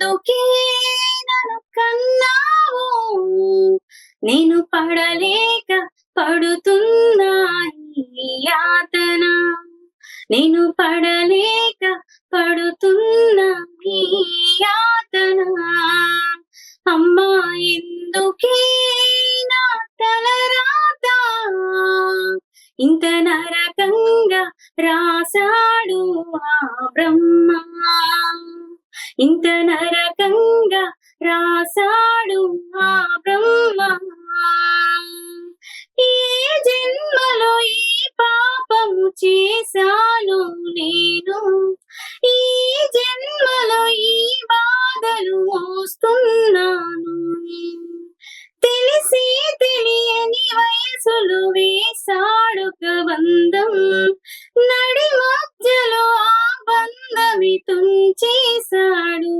ఎందుకే నన్ను కన్నావు నేను పడలేక పడుతున్నా యాతన. నేను పడలేక పడుతున్నా యాతన. అమ్మా ఎందుకే నా తలరాత ఇంత నరకంగా రాశాడు ఆ బ్రహ్మ. ఇంత నరకంగా రాసాడు ఆ బ్రహ్మ. ఏ జన్మలో ఈ పాపము చేశాను బంధమి చేశాడు.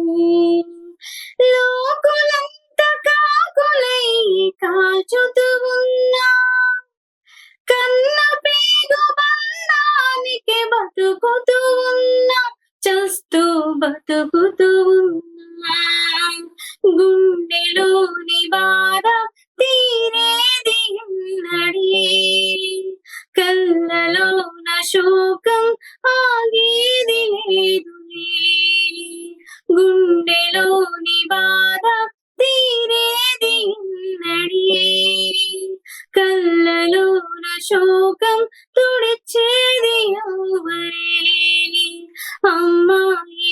లోకులంత కాకులై కాల్చుతూ ఉన్నా. కన్న పేగు బంధానికి బతుకుతూ ఉన్నా. చూస్తూ బతుకుతూ ఉన్నా. గుండెలోని బాధ తీరేది ఎన్నడే కళ్ళలోన శోకం ఆగే గుండెలోని బాధ తీరేది ఎన్నడే కళ్ళలోన శోకం తుడిచేది ఎవరేని అమ్మా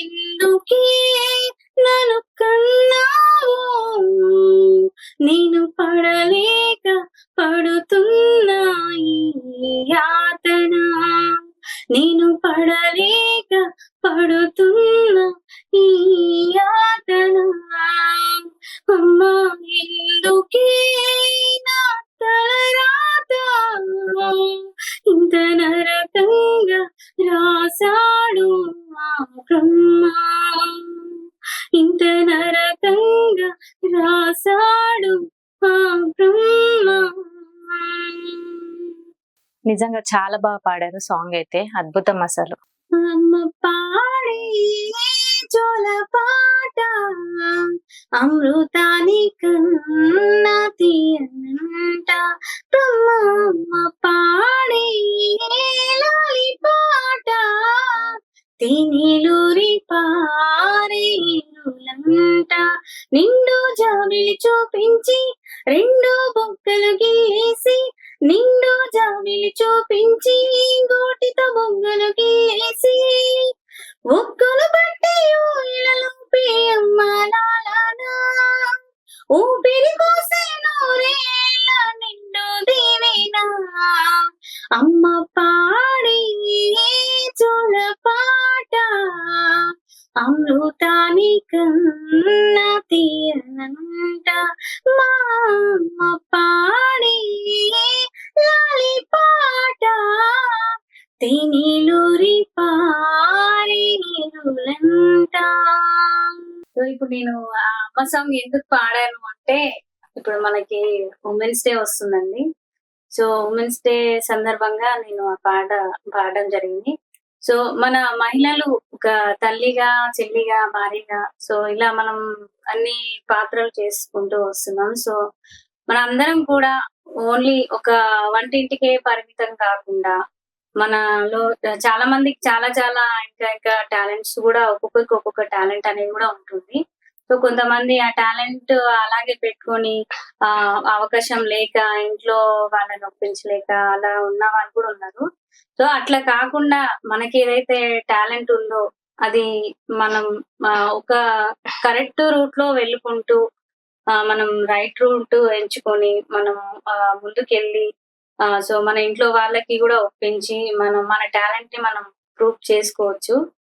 ఎందుకే నన్ను కన్నావు? నేను పడలేక పడుతున్నాయి యాతన. నేను పడలేక పడుతున్న ఈ యాతన. అమ్మా ఎందుకే నా తలరాత ఇంత నరకంగా రాసాడు ఆ బ్రహ్మ. ఇంత నరకంగా రాసాడు ఆ బ్రహ్మ. నిజంగా చాలా బాగా పాడారు సాంగ్ అయితే అద్భుతం అసలు. అమ్మ పాడే జోల పాట అమృతాని కన్నా తీయనంట బ్రహ్మమ్మ పాడే లాలి పాట తినిలూరి పారేలులంట నిండు జాబిలి చూపించి రెండు బొక్కలు గీసి నిండు జాబిలి చూపించి గోటితో అమ్మ పాడి చోళ పాట అమృతాని కన్న తీయనంట మా అమ్మ సో ఇప్పుడు నేను ఆ అమ్మ సాంగ్ ఎందుకు పాడాను అంటే ఇప్పుడు మనకి ఉమెన్స్ డే వస్తుందండి. సో ఉమెన్స్ డే సందర్భంగా నేను ఆ పాట పాడడం జరిగింది. సో మన మహిళలు ఒక తల్లిగా చెల్లిగా భార్యగా సో ఇలా మనం అన్ని పాత్రలు చేసుకుంటూ వస్తున్నాం. సో మన అందరం కూడా ఓన్లీ ఒక వంటింటికే పరిమితం కాకుండా మనలో చాలా మందికి చాలా చాలా ఇంకా ఇంకా టాలెంట్స్ కూడా ఒక్కొక్కరికి ఒక్కొక్క టాలెంట్ అనేది కూడా ఉంటుంది. సో కొంతమంది ఆ టాలెంట్ అలాగే పెట్టుకొని ఆ అవకాశం లేక ఇంట్లో వాళ్ళని ఒప్పించలేక అలా ఉన్న వాళ్ళు కూడా ఉన్నారు. సో అట్లా కాకుండా మనకి ఏదైతే టాలెంట్ ఉందో అది మనం ఒక కరెక్ట్ రూట్లో వెళ్ళుకుంటూ ఆ, మనం రైట్ రూట్ ఎంచుకొని మనం ముందుకెళ్ళి సో మన ఇంట్లో వాళ్ళకి కూడా ఒప్పించి మనం మన టాలెంట్ని మనం ప్రూవ్ చేసుకోవచ్చు.